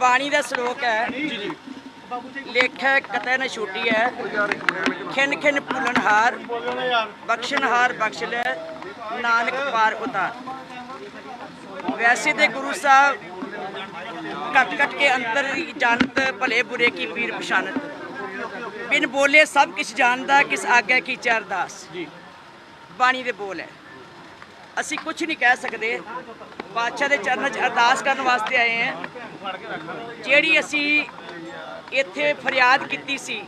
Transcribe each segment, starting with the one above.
ਬਾਣੀ ਦਾ ਸ਼ਲੋਕ ਹੈ। ਲੇਖੈ ਕਤੈ ਨ ਛੂਟੀ ਹੈ। ਖਿਨ ਖਿਨ ਭੁਲਨਹਾਰ ਬਖਸ਼ਨਹਾਰ ਬਖਸ਼ ਲੈ ਨਾਨਕ ਪਾਰ ਉਤਾਰ। ਵੈਸੇ ਤੇ ਗੁਰੂ ਸਾਹਿਬ ਘਟ ਘਟ ਕੇ ਅੰਤਰ ਦੀ ਜਾਣਤ ਭਲੇ ਬੁਰੇ ਕੀ ਪੀਰ ਪਛਾਨਤ ਬਿਨ ਬੋਲੇ ਸਭ ਕਿਛ ਜਾਣਦਾ ਕਿਸ ਆਗਿਆ ਕੀ ਅਰਦਾਸ। ਜੀ। ਬਾਣੀ ਦੇ ਬੋਲ ਹੈ। ਅਸੀਂ ਕੁਝ ਨਹੀਂ ਕਹਿ ਸਕਦੇ। ਬਾਦਸ਼ਾਹ ਦੇ ਚਰਨਾਂ 'ਚ ਅਰਦਾਸ ਕਰਨ ਵਾਸਤੇ ਆਏ ਹਾਂ। ਜਿਹੜੀ ਅਸੀਂ ਇੱਥੇ ਫਰਿਆਦ ਕੀਤੀ ਸੀ,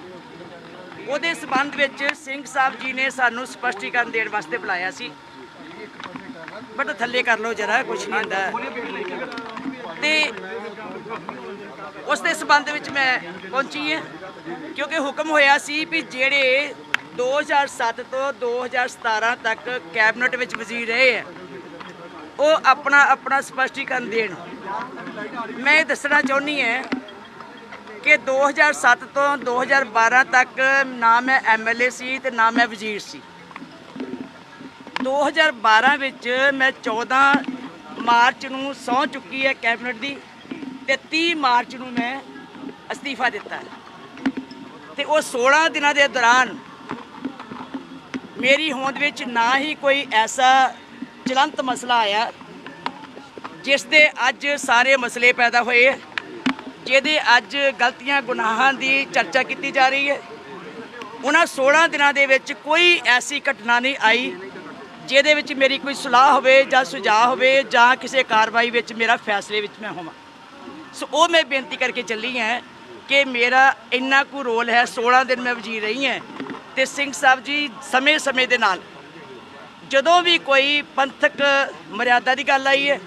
ਉਹਦੇ ਸਬੰਧ ਵਿੱਚ ਸਿੰਘ ਸਾਹਿਬ ਜੀ ਨੇ ਸਾਨੂੰ ਸਪਸ਼ਟੀਕਰਨ ਦੇਣ ਵਾਸਤੇ ਬੁਲਾਇਆ ਸੀ। ਬਟ ਥੱਲੇ ਕਰ ਲਓ ਜਰਾ ਕੁਝ ਨਹੀਂ ਹੁੰਦਾ। ਤੇ ਉਸ ਦੇ ਸਬੰਧ ਵਿੱਚ ਮੈਂ ਪਹੁੰਚੀ ਹਾਂ, ਕਿਉਂਕਿ ਹੁਕਮ ਹੋਇਆ ਸੀ ਵੀ ਜਿਹੜੇ 2007 ਤੋਂ 2017 ਤੱਕ ਕੈਬਨਿਟ ਵਿੱਚ ਵਜ਼ੀਰ ਰਹੇ ਹੈ। ਉਹ ਆਪਣਾ ਆਪਣਾ ਸਪਸ਼ਟੀਕਰਨ ਦੇਣ। ਮੈਂ ਇਹ ਦੱਸਣਾ ਚਾਹੁੰਦੀ ਹਾਂ ਕਿ 2007 ਤੋਂ 2012 ਤੱਕ ਨਾ ਮੈਂ ਐਮਐਲਏ ਸੀ ਤੇ ਨਾ ਮੈਂ ਵਜ਼ੀਰ ਸੀ। 2012 ਵਿੱਚ ਮੈਂ 14 ਮਾਰਚ ਨੂੰ ਸਹੁੰ ਚੁੱਕੀ ਹੈ ਕੈਬਨਿਟ ਦੀ ਤੇ 30 ਮਾਰਚ ਨੂੰ ਮੈਂ ਅਸਤੀਫਾ ਦਿੱਤਾ ਹੈ। ਤੇ ਉਹ 16 ਦਿਨਾਂ ਦੇ ਦੌਰਾਨ ਮੇਰੀ ਹੋਂਦ ਵਿੱਚ ਨਾ ਹੀ ਕੋਈ ਐਸਾ ਚਲੰਤ ਮਸਲਾ ਆਇਆ ਜਿਸ ਦੇ ਅੱਜ ਸਾਰੇ ਮਸਲੇ ਪੈਦਾ ਹੋਏ ਹੈ, ਜਿਹਦੇ ਅੱਜ ਗਲਤੀਆਂ ਗੁਨਾਹਾਂ ਦੀ ਚਰਚਾ ਕੀਤੀ ਜਾ ਰਹੀ ਹੈ। ਉਹਨਾਂ 16 ਦਿਨਾਂ ਦੇ ਵਿੱਚ ਕੋਈ ਐਸੀ ਘਟਨਾ ਨਹੀਂ ਆਈ ਜਿਹਦੇ ਵਿੱਚ ਮੇਰੀ ਕੋਈ ਸਲਾਹ ਹੋਵੇ ਜਾਂ ਸੁਝਾਅ ਹੋਵੇ ਜਾਂ ਕਿਸੇ ਕਾਰਵਾਈ ਵਿੱਚ ਮੇਰਾ ਫੈਸਲੇ ਵਿੱਚ ਮੈਂ ਹੋਵਾਂ। ਸੋ ਉਹ ਮੈਂ ਬੇਨਤੀ ਕਰਕੇ ਚੱਲੀ ਹਾਂ ਕਿ ਮੇਰਾ ਇੰਨਾ ਕੁ ਰੋਲ ਹੈ 16 ਦਿਨ ਮੈਂ ਵਜ਼ੀਰ ਰਹੀ ਹਾਂ ਤੇ ਸਿੰਘ ਸਾਹਿਬ ਜੀ ਸਮੇਂ-ਸਮੇਂ ਦੇ ਨਾਲ। ਜਦੋਂ ਵੀ ਕੋਈ ਪੰਥਕ ਮਰਿਆਦਾ ਦੀ ਗੱਲ ਆਈ ਹੈ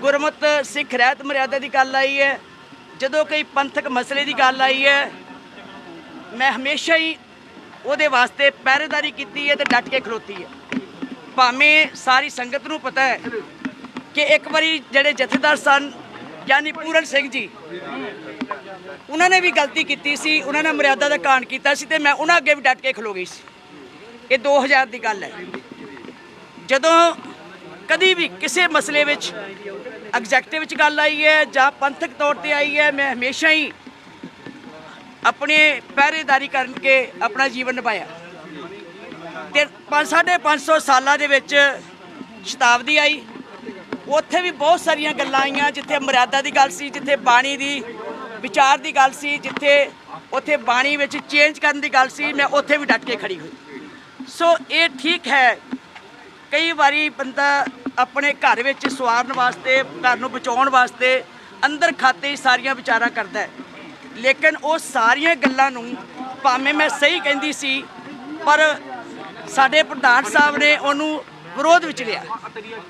ਗੁਰਮਤ ਸਿੱਖ ਰਹਿਤ ਮਰਿਆਦਾ ਦੀ ਗੱਲ ਆਈ ਹੈ, ਜਦੋਂ ਕੋਈ ਪੰਥਕ ਮਸਲੇ ਦੀ ਗੱਲ ਆਈ ਹੈ, ਮੈਂ ਹਮੇਸ਼ਾ ਹੀ ਉਹਦੇ ਵਾਸਤੇ ਪਹਿਰੇਦਾਰੀ ਕੀਤੀ ਹੈ ਤੇ ਡਟ ਕੇ ਖਲੋਤੀ ਹੈ। ਭਾਵੇਂ ਸਾਰੀ ਸੰਗਤ ਨੂੰ ਪਤਾ ਹੈ ਕਿ ਇੱਕ ਵਾਰੀ ਜਿਹੜੇ ਜਥੇਦਾਰ ਸਨ, ਯਾਨੀ ਪੂਰਨ ਸਿੰਘ ਜੀ ਉਹਨਾਂ ਨੇ ਵੀ ਗਲਤੀ ਕੀਤੀ ਸੀ, ਉਹਨਾਂ ਨੇ ਮਰਿਆਦਾ ਦਾ ਕਾਣ ਕੀਤਾ ਸੀ ਤੇ ਮੈਂ ਉਹਨਾਂ ਅੱਗੇ ਵੀ ਡਟ ਕੇ ਖਲੋ ਗਈ ਸੀ। ਇਹ 2000 ਦੀ ਗੱਲ ਹੈ। ਜਦੋਂ ਕਦੀ ਵੀ ਕਿਸੇ ਮਸਲੇ ਵਿੱਚ ਐਗਜ਼ੈਕਟਿਵ ਵਿੱਚ ਗੱਲ ਆਈ ਹੈ ਜਾਂ ਪੰਥਕ ਤੌਰ ਤੇ ਆਈ ਹੈ, ਮੈਂ ਹਮੇਸ਼ਾ ਹੀ ਆਪਣੇ ਪਹਿਰੇਦਾਰੀ ਕਰਨ ਕੇ ਆਪਣਾ ਜੀਵਨ ਨਿਭਾਇਆ। ਤੇ 5 ਸਾਲਾਂ ਦੇ ਵਿੱਚ ਸ਼ਤਾਬਦੀ ਆਈ। ਉੱਥੇ ਵੀ ਬਹੁਤ ਸਾਰੀਆਂ ਗੱਲਾਂ ਆਈਆਂ, ਜਿੱਥੇ ਮਰਿਆਦਾ ਦੀ ਗੱਲ ਸੀ, ਜਿੱਥੇ ਬਾਣੀ ਦੀ ਵਿਚਾਰ ਦੀ ਗੱਲ ਸੀ, ਜਿੱਥੇ ਉੱਥੇ ਬਾਣੀ ਵਿੱਚ ਚੇਂਜ ਕਰਨ ਦੀ ਗੱਲ ਸੀ, ਮੈਂ ਉੱਥੇ ਵੀ ਡਟ ਕੇ ਖੜੀ ਹੋਈ। ਸੋ ਇਹ ਠੀਕ ਹੈ, ਕਈ ਵਾਰੀ ਬੰਦਾ ਆਪਣੇ ਘਰ ਵਿੱਚ ਸਵਾਰਨ ਵਾਸਤੇ, ਘਰ ਨੂੰ ਬਚਾਉਣ ਵਾਸਤੇ ਅੰਦਰ ਖਾਤੇ ਹੀ ਸਾਰੀਆਂ ਵਿਚਾਰਾਂ ਕਰਦਾ ਹੈ। ਲੇਕਿਨ ਉਹ ਸਾਰੀਆਂ ਗੱਲਾਂ ਨੂੰ ਭਾਵੇਂ ਮੈਂ ਸਹੀ ਕਹਿੰਦੀ ਸੀ, ਪਰ ਸਾਡੇ ਪ੍ਰਧਾਨ ਸਾਹਿਬ ਨੇ ਉਹਨੂੰ ਵਿਰੋਧ ਵਿੱਚ ਲਿਆ।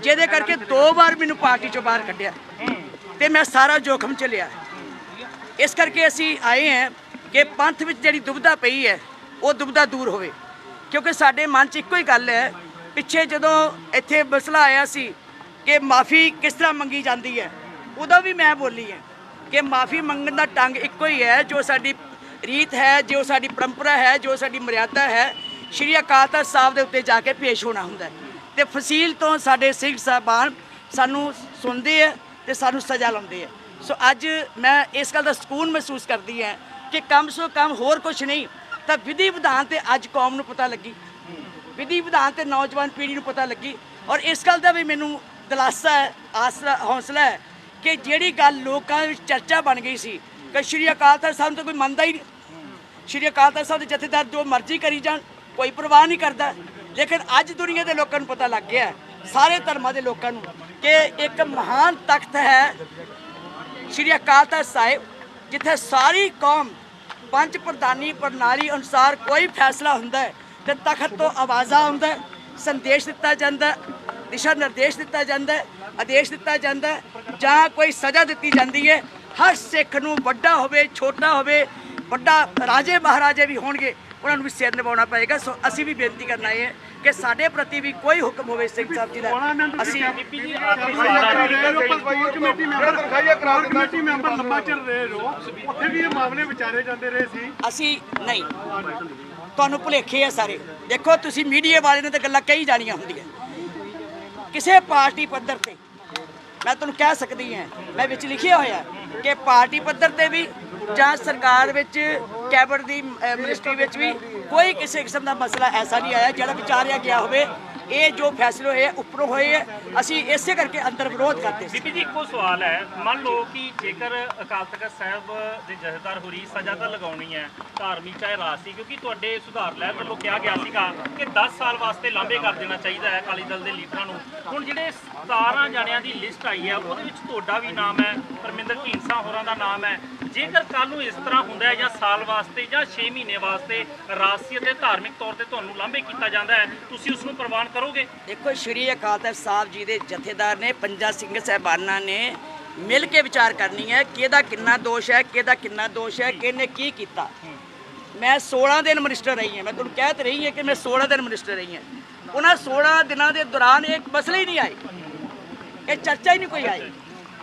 ਜਿਹਦੇ ਕਰਕੇ ਦੋ ਵਾਰ ਮੈਨੂੰ ਪਾਰਟੀ ਚੋਂ ਬਾਹਰ ਕੱਢਿਆ ਤੇ ਮੈਂ ਸਾਰਾ ਜੋਖਮ ਚ ਲਿਆ। ਇਸ ਕਰਕੇ ਅਸੀਂ ਆਏ ਹਾਂ ਕਿ ਪੰਥ ਵਿੱਚ ਜਿਹੜੀ ਦੁਬਿਧਾ ਪਈ ਹੈ, ਉਹ ਦੁਬਿਧਾ ਦੂਰ ਹੋਵੇ। ਕਿਉਂਕਿ ਸਾਡੇ ਮਨ 'ਚ ਇੱਕੋ ਹੀ ਗੱਲ ਹੈ, ਪਿੱਛੇ ਜਦੋਂ ਇੱਥੇ ਮਸਲਾ ਆਇਆ ਸੀ ਕਿ ਮਾਫੀ ਕਿਸ ਤਰ੍ਹਾਂ ਮੰਗੀ ਜਾਂਦੀ ਹੈ, ਉਦੋਂ ਵੀ ਮੈਂ ਬੋਲੀ ਹੈ ਕਿ ਮਾਫੀ ਮੰਗਣ ਦਾ ਟੰਗ ਇੱਕੋ ਹੀ ਹੈ, ਜੋ ਸਾਡੀ ਰੀਤ ਹੈ, ਜੋ ਸਾਡੀ ਪਰੰਪਰਾ ਹੈ, ਜੋ ਸਾਡੀ ਮਰਿਆਦਾ ਹੈ, ਸ਼੍ਰੀ ਅਕਾਲ ਤਖਤ ਸਾਹਿਬ ਦੇ ਉੱਤੇ ਜਾ ਕੇ ਪੇਸ਼ ਹੋਣਾ ਹੁੰਦਾ ਹੈ। ਤੇ ਫਸੀਲ ਤੋਂ ਸਾਡੇ ਸਿੰਘ ਸਾਹਿਬਾਨ ਸਾਨੂੰ ਸੁਣਦੇ ਆ ਤੇ ਸਾਨੂੰ ਸਜ਼ਾ ਲਾਉਂਦੇ ਆ ਸੋ ਅੱਜ ਮੈਂ ਇਸ ਗੱਲ ਦਾ ਸਕੂਨ ਮਹਿਸੂਸ ਕਰਦੀ ਹਾਂ ਕਿ ਕਮ ਸੋ ਕਮ ਹੋਰ ਕੁਝ ਨਹੀਂ, ਤਾਂ ਵਿਧੀ ਵਿਧਾਨ ਤੇ ਅੱਜ ਕੌਮ ਨੂੰ ਪਤਾ ਲੱਗੀ। ਵਿਧੀ ਵਿਧਾਨ ਤੇ ਨੌਜਵਾਨ ਪੀੜ੍ਹੀ ਨੂੰ ਪਤਾ ਲੱਗੀ ਔਰ ਇਸ ਗੱਲ ਦਾ ਵੀ ਮੈਨੂੰ ਦਿਲਾਸਾ ਹੈ, ਆਸਰਾ, ਹੌਸਲਾ ਹੈ ਕਿ ਜਿਹੜੀ ਗੱਲ ਲੋਕਾਂ ਵਿੱਚ ਚਰਚਾ ਬਣ ਗਈ ਸੀ ਕਿ ਸ਼੍ਰੀ ਅਕਾਲ ਤਖਤ ਸਾਹਿਬ ਨੂੰ ਤਾਂ ਕੋਈ ਮੰਨਦਾ ਹੀ ਨਹੀਂ। ਸ਼੍ਰੀ ਅਕਾਲ ਤਖਤ ਸਾਹਿਬ ਦੇ ਜਥੇਦਾਰ ਜੋ ਮਰਜ਼ੀ ਕਰੀ ਜਾਣ, ਕੋਈ ਪਰਵਾਹ ਨਹੀਂ ਕਰਦਾ। ਲੇਕਿਨ ਅੱਜ ਦੁਨੀਆ ਦੇ ਲੋਕਾਂ ਨੂੰ ਪਤਾ ਲੱਗ ਗਿਆ ਸਾਰੇ ਧਰਮਾਂ ਦੇ ਲੋਕਾਂ ਨੂੰ, ਕਿ ਇੱਕ ਮਹਾਨ ਤਖਤ ਹੈ ਸ਼੍ਰੀ ਅਕਾਲ ਤਖਤ ਸਾਹਿਬ, ਜਿੱਥੇ ਸਾਰੀ ਕੌਮ ਪੰਜ ਪ੍ਰਧਾਨੀ ਪ੍ਰਣਾਲੀ ਅਨੁਸਾਰ ਕੋਈ ਫੈਸਲਾ ਹੁੰਦਾ ਹੈ, ਤੇ ਤਖਤ ਤੋਂ ਆਵਾਜ਼ਾਂ ਆਉਂਦਾ ਸੰਦੇਸ਼ ਦਿੱਤਾ ਜਾਂਦਾ ਦਿਸ਼ਾ ਨਿਰਦੇਸ਼ ਦਿੱਤਾ ਜਾਂਦਾ ਆਦੇਸ਼ ਦਿੱਤਾ ਜਾਂਦਾ ਜਾਂ ਕੋਈ ਸਜ਼ਾ ਦਿੱਤੀ ਜਾਂਦੀ ਹੈ, ਹਰ ਸਿੱਖ ਨੂੰ ਵੱਡਾ ਹੋਵੇ, ਛੋਟਾ ਹੋਵੇ, ਵੱਡਾ ਰਾਜੇ ਮਹਾਰਾਜੇ ਵੀ ਹੋਣਗੇ ਉਹਨਾਂ ਨੂੰ ਵੀ ਸਿਰ ਨਿਭਾਉਣਾ ਪਏਗਾ। ਸੋ ਅਸੀਂ ਵੀ ਬੇਨਤੀ ਕਰਨਾ ਹੈ ਕਿ ਸਾਡੇ ਪ੍ਰਤੀ ਵੀ ਕੋਈ ਹੁਕਮ ਹੋਵੇ ਸਿੰਘ ਸਾਹਿਬ ਜੀ ਦਾ। ਅਸੀਂ ਕਮੇਟੀ ਮੈਂਬਰ ਤਨਖਾਹੀਆਂ ਕਰਾ ਕਮੇਟੀ ਮੈਂਬਰ ਲੰਬਾ ਚਿਰ ਰਹੇ ਰੋ ਉੱਥੇ ਵੀ ਇਹ ਮਾਮਲੇ ਵਿਚਾਰੇ ਜਾਂਦੇ ਰਹੇ ਸੀ। ਅਸੀਂ ਨਹੀਂ। ਤੁਹਾਨੂੰ ਭੁਲੇਖੇ ਆ ਸਾਰੇ। ਦੇਖੋ ਤੁਸੀਂ ਮੀਡੀਆ ਵਾਲੇ ਨੇ ਤਾਂ ਗੱਲਾਂ ਕਈ ਜਾਣੀਆਂ ਹੁੰਦੀਆਂ। ਕਿਸੇ ਪਾਰਟੀ ਪੱਧਰ ਤੇ ਮੈਂ ਤੁਹਾਨੂੰ ਕਹਿ ਸਕਦੀ ਹਾਂ ਮੈਂ ਵਿੱਚ ਲਿਖਿਆ ਹੋਇਆ ਕਿ ਪਾਰਟੀ ਪੱਧਰ ਤੇ ਵੀ ਜਾਂ ਸਰਕਾਰ ਵਿੱਚ ਕੈਬਨਿਟ ਦੀ ਅਹ, ਮਿਨਿਸਟਰੀ ਵਿੱਚ ਵੀ ਕੋਈ ਕਿਸੇ ਕਿਸਮ ਦਾ ਮਸਲਾ ਐਸਾ ਨਹੀਂ ਆਇਆ ਜਿਹੜਾ ਵਿਚਾਰਿਆ ਗਿਆ ਹੋਵੇ। ਇਹ ਜੋ ਫੈਸਲੇ ਹੋਏ ਆ, ਉੱਪਰੋਂ ਹੋਏ ਆ, ਅਸੀਂ ਇਸੇ ਕਰਕੇ ਅੰਦਰ ਵਿਰੋਧ ਕਰਦੇ ਸੀ। ਬੀਬੀ ਜੀ ਇੱਕੋ ਸਵਾਲ ਹੈ। ਮੰਨ ਲਓ ਕਿ ਜੇਕਰ ਅਕਾਲ ਤਖਤ ਸਾਹਿਬ ਦੇ ਜਥੇਦਾਰ ਹੋਰੀ ਸਜ਼ਾ ਤਾਂ ਲਗਾਉਣੀ ਹੈ ਧਾਰਮਿਕ ਚਾਹੇ ਰਾਜਸੀ ਕਿਉਂਕਿ ਤੁਹਾਡੇ ਸੁਧਾਰ ਲਹਿਰ ਵੱਲੋਂ ਕਿਹਾ ਗਿਆ ਸੀਗਾ ਕਿ 10 ਸਾਲ ਵਾਸਤੇ ਲਾਂਭੇ ਕਰ ਦੇਣਾ ਚਾਹੀਦਾ ਹੈ ਅਕਾਲੀ ਦਲ ਦੇ ਲੀਡਰਾਂ ਨੂੰ। ਹੁਣ ਜਿਹੜੇ 17 ਜਣਿਆਂ ਦੀ ਲਿਸਟ ਆਈ ਹੈ ਉਹਦੇ ਵਿੱਚ ਤੁਹਾਡਾ ਵੀ ਨਾਮ ਹੈ ਪਰਮਿੰਦਰ ਢੀਂਡਸਾ ਹੋਰਾਂ ਦਾ ਨਾਮ ਹੈ। ਜੇਕਰ ਕੱਲ ਨੂੰ ਇਸ ਤਰ੍ਹਾਂ ਹੁੰਦਾ ਹੈ ਜਾਂ ਸਾਲ ਵਾਸਤੇ ਜਾਂ 6 ਮਹੀਨੇ ਵਾਸਤੇ ਰਾਜਸੀ ਅਤੇ ਧਾਰਮਿਕ ਤੌਰ ਤੇ ਤੁਹਾਨੂੰ ਲਾਂਭੇ ਕੀਤਾ ਜਾਂਦਾ ਹੈ ਤੁਸੀਂ ਉਸ ਨੂੰ ਪ੍ਰਵਾਨ ਕਰੋਗੇ? ਦੇਖੋ, ਸ਼੍ਰੀ ਅਕਾਲ ਤਖਤ ਸਾਹਿਬ ਜੀ ਦੇ ਜਥੇਦਾਰ ਨੇ, ਪੰਜਾਂ ਸਿੰਘ ਸਹਿਬਾਨਾਂ ਨੇ ਮਿਲ ਕੇ ਵਿਚਾਰ ਕਰਨੀ ਹੈ, ਕਿਹਦਾ ਕਿੰਨਾ ਦੋਸ਼ ਹੈ, ਕਿਹਦਾ ਕਿੰਨਾ ਦੋਸ਼ ਹੈ ਕਿਹਨੇ ਕੀ ਕੀਤਾ। ਮੈਂ 16 ਦਿਨ ਮਿਨਿਸਟਰ ਰਹੀ ਹਾਂ। ਮੈਂ ਤੁਹਾਨੂੰ ਕਹਿ ਤੇ ਰਹੀ ਹਾਂ ਕਿ ਮੈਂ 16 ਦਿਨ ਮਿਨਿਸਟਰ ਰਹੀ ਹਾਂ। ਉਹਨਾਂ 16 ਦਿਨਾਂ ਦੇ ਦੌਰਾਨ ਇਹ ਮਸਲਾ ਹੀ ਨਹੀਂ ਆਏ। ਇਹ ਚਰਚਾ ਹੀ ਨਹੀਂ ਕੋਈ ਆਈ।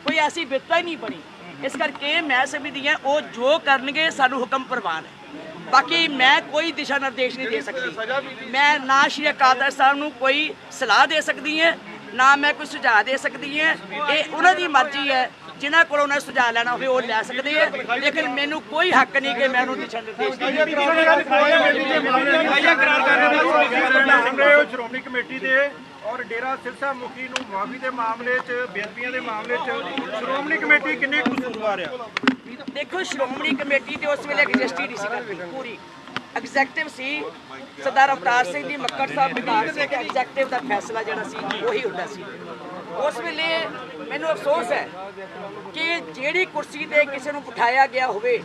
ਕੋਈ ਐਸੀ ਵਿਪਤਾ ਹੀ ਨਹੀਂ ਬਣੀ। ਇਸ ਕਰਕੇ ਮੈਂ ਸਮਝਦੀ ਹਾਂ, ਉਹ ਜੋ ਕਰਨਗੇ, ਸਾਨੂੰ ਹੁਕਮ ਪ੍ਰਵਾਨ ਹੈ। ਬਾਕੀ ਮੈਂ ਕੋਈ ਦਿਸ਼ਾ ਨਿਰਦੇਸ਼ ਨਹੀਂ ਦੇ ਸਕਦੀ। ਮੈਂ ਨਾ ਸ਼੍ਰੀ ਅਕਾਲ ਤਖਤ ਸਾਹਿਬ ਨੂੰ ਕੋਈ ਸਲਾਹ ਦੇ ਸਕਦੀ ਹਾਂ ਨਾ ਮੈਂ ਕੋਈ ਸੁਝਾਅ ਦੇ ਸਕਦੀ ਹਾਂ। ਇਹ ਉਹਨਾਂ ਦੀ ਮਰਜ਼ੀ ਹੈ ਜਿਨ੍ਹਾਂ ਕੋਲ ਉਹਨਾਂ ਸੁਝਾਅ ਲੈਣਾ ਹੋਵੇ ਉਹ ਲੈ ਸਕਦੇ ਆ ਲੇਕਿਨ ਮੈਨੂੰ ਕੋਈ ਹੱਕ ਨਹੀਂ ਕਿ ਮੈਂ ਉਹਨੂੰ ਦਿਸ਼ਾ ਨਿਰਦੇਸ਼ ਸ਼੍ਰੋਮਣੀ ਕਮੇਟੀ ਦੇ ਔਰ ਡੇਰਾ ਸਿਰਸਾ ਮੁਖੀ ਨੂੰ ਮਾਫੀ ਦੇ ਮਾਮਲੇ 'ਚ ਬੇਅਦਬੀਆਂ ਦੇ ਮਾਮਲੇ 'ਚ ਸ਼੍ਰੋਮਣੀ ਕਮੇਟੀ ਕਿੰਨੇ ਕੁ ਕਸੂਰਵਾਰ ਆ? ਦੇਖੋ, ਸ਼੍ਰੋਮਣੀ ਕਮੇਟੀ ਤੇ ਉਸ ਵੇਲੇ ਐਗਜ਼ਿਸਟ ਨਹੀਂ ਸੀ ਕਰਦੀ ਪੂਰੀ। ਐਗਜ਼ੈਕਟਿਵ ਸੀ ਸਰਦਾਰ ਅਵਤਾਰ ਸਿੰਘ ਦੀ ਮੱਕੜ ਸਾਹਿਬ, ਵਿਧਾਨ ਸੀ ਐਗਜ਼ੈਕਟਿਵ ਦਾ ਫੈਸਲਾ ਜਿਹੜਾ ਸੀ, ਉਹੀ ਹੁੰਦਾ ਸੀ। ਉਸ ਵੇਲੇ ਮੈਨੂੰ ਅਫਸੋਸ ਹੈ ਕਿ ਜਿਹੜੀ ਕੁਰਸੀ ਤੇ ਕਿਸੇ ਨੂੰ ਬਿਠਾਇਆ ਗਿਆ ਹੋਵੇ,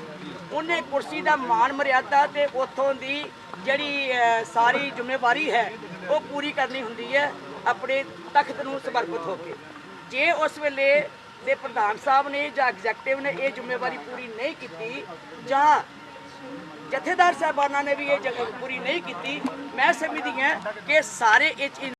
ਉਹਨੇ ਕੁਰਸੀ ਦਾ ਮਾਣ ਮਰਿਆਦਾ ਤੇ ਉਥੋਂ ਦੀ ਜਿਹੜੀ ਸਾਰੀ ਜ਼ਿੰਮੇਵਾਰੀ ਹੈ, ਉਹ ਪੂਰੀ ਕਰਨੀ ਹੁੰਦੀ ਹੈ, ਆਪਣੇ ਤਖਤ ਨੂੰ ਸਮਰਪਿਤ ਹੋ ਕੇ। ਜੇ ਉਸ ਵੇਲੇ ਦੇ ਪ੍ਰਧਾਨ ਸਾਹਿਬ ਨੇ ਜਾਂ ਐਗਜ਼ੈਕਟਿਵ ਨੇ ਇਹ ਜ਼ਿੰਮੇਵਾਰੀ ਪੂਰੀ ਨਹੀਂ ਕੀਤੀ ਜਾਂ ਜਥੇਦਾਰ ਸਾਹਿਬਾਨਾਂ ਨੇ ਵੀ ਇਹ ਜਗ੍ਹਾ ਪੂਰੀ ਨਹੀਂ ਕੀਤੀ, ਮੈਂ ਸਮਝਦੀ ਹਾਂ ਕਿ ਸਾਰੇ ਇਹ